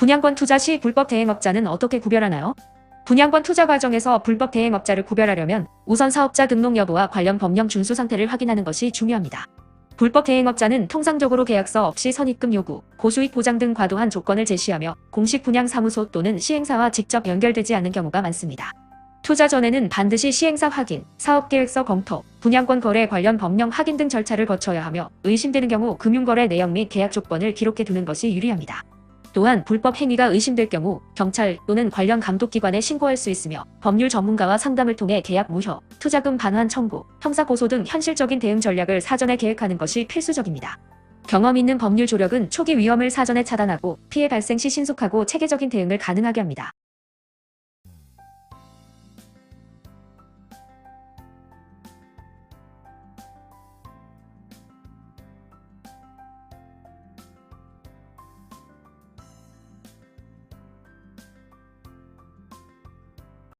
분양권 투자 시 불법 대행업자는 어떻게 구별하나요? 분양권 투자 과정에서 불법 대행업자를 구별하려면 우선 사업자 등록 여부와 관련 법령 준수 상태를 확인하는 것이 중요합니다. 불법 대행업자는 통상적으로 계약서 없이 선입금 요구, 고수익 보장 등 과도한 조건을 제시하며 공식 분양 사무소 또는 시행사와 직접 연결되지 않는 경우가 많습니다. 투자 전에는 반드시 시행사 확인, 사업계획서 검토, 분양권 거래 관련 법령 확인 등 절차를 거쳐야 하며 의심되는 경우 금융거래 내역 및 계약 조건을 기록해 두는 것이 유리합니다. 또한 불법 행위가 의심될 경우 경찰 또는 관련 감독기관에 신고할 수 있으며 법률 전문가와 상담을 통해 계약 무효, 투자금 반환 청구, 형사 고소 등 현실적인 대응 전략을 사전에 계획하는 것이 필수적입니다. 경험 있는 법률 조력은 초기 위험을 사전에 차단하고 피해 발생 시 신속하고 체계적인 대응을 가능하게 합니다.